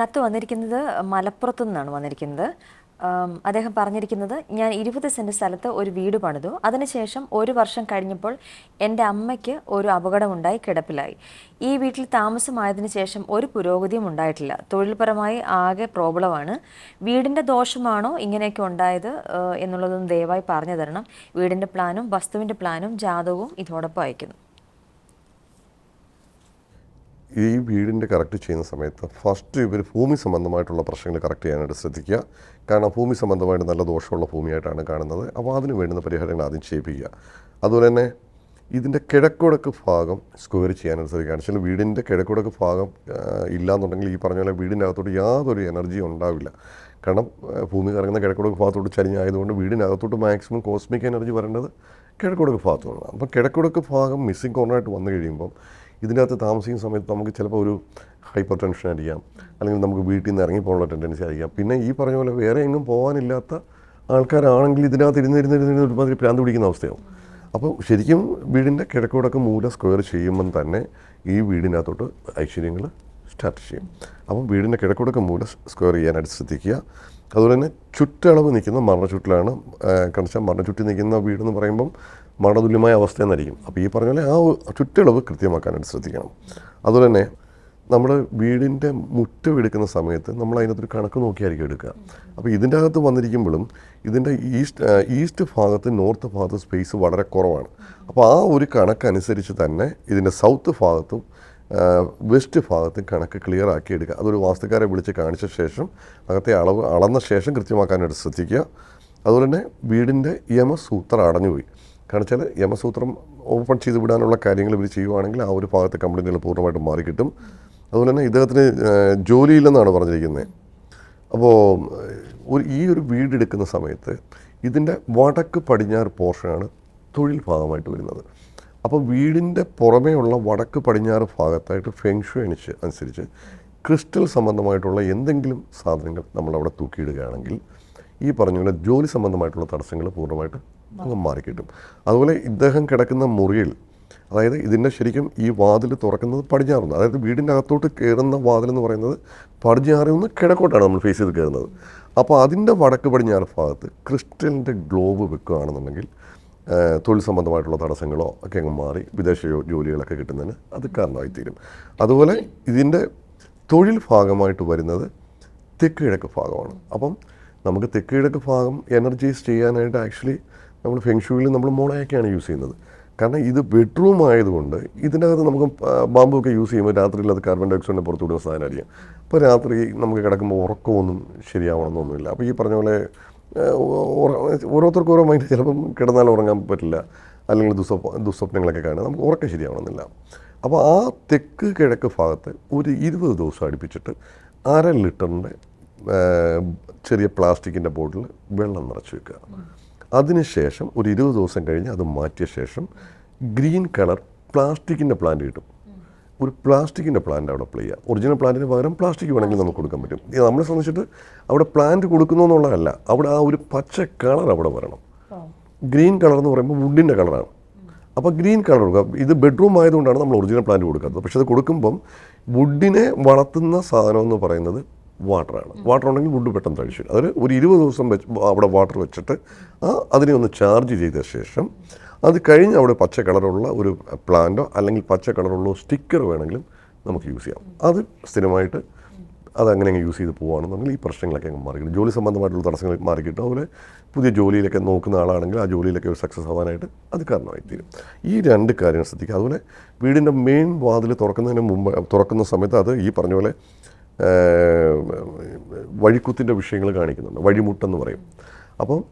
കത്ത് വന്നിരിക്കുന്നത് മലപ്പുറത്തു നിന്നാണ് വന്നിരിക്കുന്നത് അദ്ദേഹം പറഞ്ഞിരിക്കുന്നത് ഞാൻ ഇരുപത് സെന്റ് സ്ഥലത്ത് ഒരു വീട് പണിതു. അതിനുശേഷം ഒരു വർഷം കഴിഞ്ഞപ്പോൾ എന്റെ അമ്മയ്ക്ക് ഒരു അപകടമുണ്ടായി കിടപ്പിലായി. ഈ വീട്ടിൽ താമസമായതിന് ശേഷം ഒരു പുരോഗതിയും ഉണ്ടായിട്ടില്ല. തൊഴിൽപരമായി ആകെ പ്രോബ്ലമാണ്. വീടിന്റെ ദോഷമാണോ ഇങ്ങനെയൊക്കെ ഉണ്ടായത് എന്നുള്ളതൊന്നും ദയവായി പറഞ്ഞു തരണം. വീടിന്റെ പ്ലാനും വസ്തുവിന്റെ പ്ലാനും ജാതകവും ഇതോടൊപ്പം അയക്കുന്നു. ഈ വീടിന്റെ കറക്റ്റ് ചെയ്യുന്ന സമയത്ത് ഫസ്റ്റ് ഇവർ ഭൂമി സംബന്ധമായിട്ടുള്ള പ്രശ്നങ്ങൾ കറക്റ്റ് ചെയ്യാനായിട്ട് ശ്രദ്ധിക്കുക. കാരണം ഭൂമി സംബന്ധമായിട്ട് നല്ല ദോഷമുള്ള ഭൂമിയായിട്ടാണ് കാണുന്നത്. അപ്പോൾ അതിന് വേണ്ടുന്ന പരിഹാരങ്ങൾ ആദ്യം ചെയ്യിപ്പിക്കുക അതുപോലെ തന്നെ ഇതിന്റെ കിഴക്കുടക്ക് ഭാഗം സ്ക്വയർ ചെയ്യാനായിട്ട് ശ്രദ്ധിക്കുക ചില വീടിന്റെ കിഴക്കുടക്ക് ഭാഗം ഇല്ലാന്നുണ്ടെങ്കിൽ ഈ പറഞ്ഞ പോലെ വീടിന്റെ അകത്തോട്ട് യാതൊരു എനർജിയും ഉണ്ടാവില്ല. കാരണം ഭൂമി കറങ്ങുന്ന കിഴക്കുടക്ക് ഭാഗത്തോട്ട് ചരിഞ്ഞായതുകൊണ്ട് വീടിനകത്തോട്ട് മാക്സിമം കോസ്മിക് എനർജി വരേണ്ടത് കിഴക്കുടക്ക് ഭാഗത്തുനിന്നാണ് അപ്പോൾ കിഴക്കുടക്ക് ഭാഗം മിസ്സിംഗ് കോർണറായിട്ട് വന്നു കഴിയുമ്പം ഇതിനകത്ത് താമസിക്കുന്ന സമയത്ത് നമുക്ക് ചിലപ്പോൾ ഒരു ഹൈപ്പർ ടെൻഷൻ ആയിരിക്കാം. അല്ലെങ്കിൽ നമുക്ക് വീട്ടിൽ നിന്ന് ഇറങ്ങിപ്പോകാനുള്ള ടെൻഡൻസി ആയിരിക്കാം. പിന്നെ ഈ പറഞ്ഞ പോലെ വേറെ എങ്ങും പോകാനില്ലാത്ത ആൾക്കാരാണെങ്കിൽ ഇതിനകത്ത് ഇരുന്ന് ഇരുന്ന് ഇരുന്ന് ഒരുമാതിരി ഭ്രാന്ത് പിടിക്കുന്ന അവസ്ഥയാവും. അപ്പോൾ ശരിക്കും വീടിന്റെ കിഴക്കോടൊക്കെ മൂല സ്ക്വയർ ചെയ്യുമ്പം തന്നെ ഈ വീടിനകത്തോട്ട് ഐശ്വര്യങ്ങൾ സ്റ്റാർട്ട് ചെയ്യും. അപ്പം വീടിന്റെ കിഴക്കോടൊക്കെ മൂല സ്ക്വയർ ചെയ്യാനായിട്ട് ശ്രദ്ധിക്കുക. അതുപോലെ തന്നെ ചുറ്റളവ് നിൽക്കുന്ന മരണച്ചുറ്റിലാണ് മരണ മരണച്ചുറ്റി നിൽക്കുന്ന വീടെന്ന് പറയുമ്പം മരണതുല്യമായ അവസ്ഥ എന്നായിരിക്കും. അപ്പോൾ ഈ പറഞ്ഞ പോലെ ആ ചുറ്റളവ് കൃത്യമാക്കാനായിട്ട് ശ്രദ്ധിക്കണം. അതുപോലെ തന്നെ നമ്മൾ വീടിന്റെ മുറ്റം എടുക്കുന്ന സമയത്ത് നമ്മൾ അതിനകത്തൊരു കണക്ക് നോക്കിയായിരിക്കും എടുക്കുക. അപ്പോൾ ഇതിന്റെ അകത്ത് വന്നിരിക്കുമ്പോഴും ഇതിന്റെ ഈസ്റ്റ് ഈസ്റ്റ് ഭാഗത്ത് നോർത്ത് ഭാഗത്ത് സ്പേസ് വളരെ കുറവാണ്. അപ്പോൾ ആ ഒരു കണക്കനുസരിച്ച് തന്നെ ഇതിന്റെ സൗത്ത് ഭാഗത്തും വെസ്റ്റ് ഭാഗത്തും കണക്ക് ക്ലിയർ ആക്കി എടുക്കുക. അതൊരു വാസ്തുക്കാരെ വിളിച്ച് കാണിച്ച ശേഷം അകത്തെ അളവ് അളന്ന ശേഷം കൃത്യമാക്കാനായിട്ട് ശ്രദ്ധിക്കുക. അതുപോലെ തന്നെ വീടിന്റെ യമസൂത്രം അടഞ്ഞുപോയി. കാരണം വെച്ചാൽ യമസൂത്രം ഓപ്പൺ ചെയ്ത് വിടാനുള്ള കാര്യങ്ങൾ ഇവർ ചെയ്യുവാണെങ്കിൽ ആ ഒരു ഭാഗത്തെ കംപ്ലൈന്റുകൾ പൂർണമായിട്ടും മാറിക്കിട്ടും. അതുപോലെ തന്നെ ഇദ്ദേഹത്തിന് ജോലിയില്ലെന്നാണ് പറഞ്ഞിരിക്കുന്നത് അപ്പോൾ ഒരു ഈ ഒരു വീടെടുക്കുന്ന സമയത്ത് ഇതിന്റെ വടക്ക് പടിഞ്ഞാറ് പോർഷനാണ് തൊഴിൽ ഭാഗമായിട്ട് വരുന്നത്. അപ്പോൾ വീടിന്റെ പുറമേ ഉള്ള വടക്ക് പടിഞ്ഞാറ് ഭാഗത്തായിട്ട് ഫെങ്ഷു അനുസരിച്ച് അനുസരിച്ച് ക്രിസ്റ്റൽ സംബന്ധമായിട്ടുള്ള എന്തെങ്കിലും സാധനങ്ങൾ നമ്മളവിടെ തൂക്കിയിടുകയാണെങ്കിൽ ഈ പറഞ്ഞ പോലെ ജോലി സംബന്ധമായിട്ടുള്ള തടസ്സങ്ങൾ പൂർണമായിട്ട് അങ്ങ് മാറിക്കിട്ടും. അതുപോലെ ഇദ്ദേഹം കിടക്കുന്ന മുറിയിൽ അതായത് ഇതിന്റെ ശരിക്കും ഈ വാതിൽ തുറക്കുന്നത് പടിഞ്ഞാറുന്നു അതായത് വീടിന്റെ അകത്തോട്ട് കയറുന്ന വാതിൽ എന്ന് പറയുന്നത് പടിഞ്ഞാറിൽ നിന്ന് കിഴക്കോട്ടാണ് നമ്മൾ ഫേസ് ചെയ്ത് കയറുന്നത്. അപ്പോൾ അതിന്റെ വടക്ക് പടിഞ്ഞാറ് ഭാഗത്ത് ക്രിസ്റ്റലിന്റെ ഗ്ലോബ് വെക്കുകയാണെന്നുണ്ടെങ്കിൽ തൊഴിൽ സംബന്ധമായിട്ടുള്ള തടസ്സങ്ങളോ ഒക്കെ അങ്ങ് മാറി വിദേശ ജോലികളൊക്കെ കിട്ടുന്നതിന് അത് കാരണമായി തീരും അതുപോലെ ഇതിന്റെ തൊഴിൽ ഭാഗമായിട്ട് വരുന്നത് തെക്ക് കിഴക്ക് ഭാഗമാണ്. അപ്പം നമുക്ക് തെക്ക് കിഴക്ക് ഭാഗം എനർജൈസ് ചെയ്യാനായിട്ട് ആക്ച്വലി നമ്മൾ ഫെങ്ഷുവിൽ നമ്മൾ മുളയൊക്കെയാണ് യൂസ് ചെയ്യുന്നത്. കാരണം ഇത് ബെഡ്റൂം ആയതുകൊണ്ട് ഇതിനകത്ത് നമുക്ക് ബാമ്പു ഒക്കെ യൂസ് ചെയ്യുമ്പോൾ രാത്രിയിൽ അത് കാർബൺ ഡൈ ഓക്സൈഡിനെ പുറത്തു വിടുന്ന സാധനമായിരിക്കും. അപ്പോൾ രാത്രി നമുക്ക് കിടക്കുമ്പോൾ ഉറക്കമൊന്നും ശരിയാവണമെന്നൊന്നുമില്ല. അപ്പോൾ ഈ പറഞ്ഞ പോലെ ഓരോരുത്തർക്കും ഓരോ മൈൻഡ് ചിലപ്പം കിടന്നാൽ ഉറങ്ങാൻ പറ്റില്ല. അല്ലെങ്കിൽ ദുസ്വപ് ദുസ്വപ്നങ്ങളൊക്കെ കാണുക. നമുക്ക് ഉറക്കം ശരിയാവണമെന്നില്ല. അപ്പോൾ ആ തെക്ക് കിഴക്ക് ഭാഗത്ത് ഒരു ഇരുപത് ദിവസം അടുപ്പിച്ചിട്ട് അര ലിറ്ററിന്റെ ചെറിയ പ്ലാസ്റ്റിക്കിന്റെ ബോട്ടിൽ വെള്ളം നിറച്ച് വെക്കുക. അതിനുശേഷം ഒരു ഇരുപത് ദിവസം കഴിഞ്ഞ് അത് മാറ്റിയ ശേഷം ഗ്രീൻ കളർ പ്ലാസ്റ്റിക്കിന്റെ പ്ലാന്റ് കിട്ടും. ഒരു പ്ലാസ്റ്റിക്കിന്റെ പ്ലാന്റ് അവിടെ പ്ലേ ചെയ്യുക. ഒറിജിനൽ പ്ലാന്റിന് പകരം പ്ലാസ്റ്റിക് വേണമെങ്കിൽ നമുക്ക് കൊടുക്കാൻ പറ്റും. ഇത് നമ്മളെ സംബന്ധിച്ചിട്ട് അവിടെ പ്ലാന്റ് കൊടുക്കുന്നു എന്നുള്ളതല്ല അവിടെ ആ ഒരു പച്ച കളർ അവിടെ വരണം. ഗ്രീൻ കളർ എന്ന് പറയുമ്പോൾ വുഡിന്റെ കളറാണ്. അപ്പോൾ ഗ്രീൻ കളർ കൊടുക്കുക. ഇത് ബെഡ്റൂം ആയതുകൊണ്ടാണ് നമ്മൾ ഒറിജിനൽ പ്ലാന്റ് കൊടുക്കാത്തത്. പക്ഷേ അത് കൊടുക്കുമ്പം വുഡിനെ വളർത്തുന്ന സാധനം എന്ന് പറയുന്നത് വാട്ടറാണ് വാട്ടർ ഉണ്ടെങ്കിൽ വുഡ് പെട്ടെന്ന് തഴിച്ചു അതിൽ ഒരു ഇരുപത് ദിവസം വെച്ച് അവിടെ വാട്ടർ വെച്ചിട്ട് ആ അതിനെ ഒന്ന് ചാർജ് ചെയ്ത ശേഷം അത് കഴിഞ്ഞ് അവിടെ പച്ച കളറുള്ള ഒരു പ്ലാന്റോ അല്ലെങ്കിൽ പച്ച കളറുള്ള സ്റ്റിക്കർ വേണമെങ്കിലും നമുക്ക് യൂസ് ചെയ്യാം. അത് സ്ഥിരമായിട്ട് അതങ്ങനെ അങ്ങ് യൂസ് ചെയ്ത് പോവുകയാണെന്നുണ്ടെങ്കിൽ ഈ പ്രശ്നങ്ങളൊക്കെ അങ്ങ് മാറിക്കിട്ടും. ജോലി സംബന്ധമായിട്ടുള്ള തടസ്സങ്ങൾ മാറിക്കിട്ടും. അതുപോലെ പുതിയ ജോലിയിലൊക്കെ നോക്കുന്ന ആളാണെങ്കിൽ ആ ജോലിയിലൊക്കെ ഒരു സക്സസ് ആവാനായിട്ട് അത് കാരണമായി തീരും ഈ രണ്ട് കാര്യങ്ങൾ ശ്രദ്ധിക്കുക. അതുപോലെ വീടിന്റെ മെയിൻ വാതിൽ തുറക്കുന്നതിന് മുമ്പ് തുറക്കുന്ന സമയത്ത് അത് ഈ പറഞ്ഞ പോലെ വഴിക്കുത്തിന്റെ വിഷയങ്ങൾ കാണിക്കുന്നുണ്ട്. വഴിമുട്ടെന്ന് പറയും. അപ്പം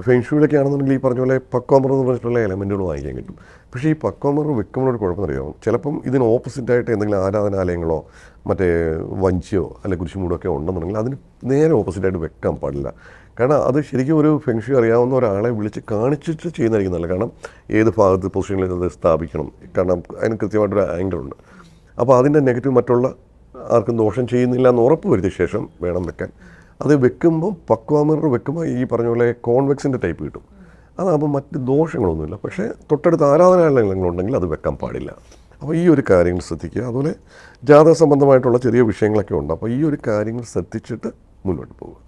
ഫെൻഷൂലൊക്കെ ആണെന്നുണ്ടെങ്കിൽ ഈ പറഞ്ഞ പോലെ പക്കോമർ എന്ന് പറഞ്ഞിട്ടുള്ള എലമെന്റുകൾ വാങ്ങിക്കാൻ കിട്ടും. പക്ഷേ ഈ പക്കോമർ വെക്കുമ്പോഴൊരു കുഴപ്പമെന്നറിയാം ചിലപ്പം ഇതിന് ഓപ്പോസിറ്റായിട്ട് എന്തെങ്കിലും ആരാധനാലയങ്ങളോ മറ്റേ വഞ്ചിയോ അല്ലെ കുരിശുമൂടോ ഒക്കെ ഉണ്ടെന്നുണ്ടെങ്കിൽ അതിന് നേരെ ഓപ്പോസിറ്റായിട്ട് വെക്കാൻ പാടില്ല. കാരണം അത് ശരിക്കും ഒരു ഫെൻഷു അറിയാവുന്ന ഒരാളെ വിളിച്ച് കാണിച്ചിട്ട് ചെയ്യുന്നതായിരിക്കും നല്ല കാരണം ഏത് ഭാഗത്ത് പൊസിഷനിൽ അത് സ്ഥാപിക്കണം. കാരണം അതിന് കൃത്യമായിട്ടൊരു ആംഗിൾ ഉണ്ട്. അപ്പോൾ അതിന്റെ നെഗറ്റീവ് മറ്റുള്ള ആർക്കും ദോഷം ചെയ്യുന്നില്ല എന്ന് ഉറപ്പ് വരുത്തിയ ശേഷം വേണം വെക്കാൻ. അത് വെക്കുമ്പോൾ പക്വാമിറർ വെക്കുമ്പോൾ ഈ പറഞ്ഞ പോലെ കോൺവെക്സിന്റെ ടൈപ്പ് കിട്ടും. അതാകുമ്പോൾ മറ്റ് ദോഷങ്ങളൊന്നുമില്ല. പക്ഷേ തൊട്ടടുത്ത് ആരാധനാലയങ്ങളുണ്ടെങ്കിൽ അത് വെക്കാൻ പാടില്ല. അപ്പോൾ ഈ ഒരു കാര്യങ്ങൾ ശ്രദ്ധിക്കുക. അതുപോലെ ജാതക സംബന്ധമായിട്ടുള്ള ചെറിയ വിഷയങ്ങളൊക്കെ ഉണ്ട്. അപ്പോൾ ഈ ഒരു കാര്യങ്ങൾ ശ്രദ്ധിച്ചിട്ട് മുന്നോട്ട് പോകുക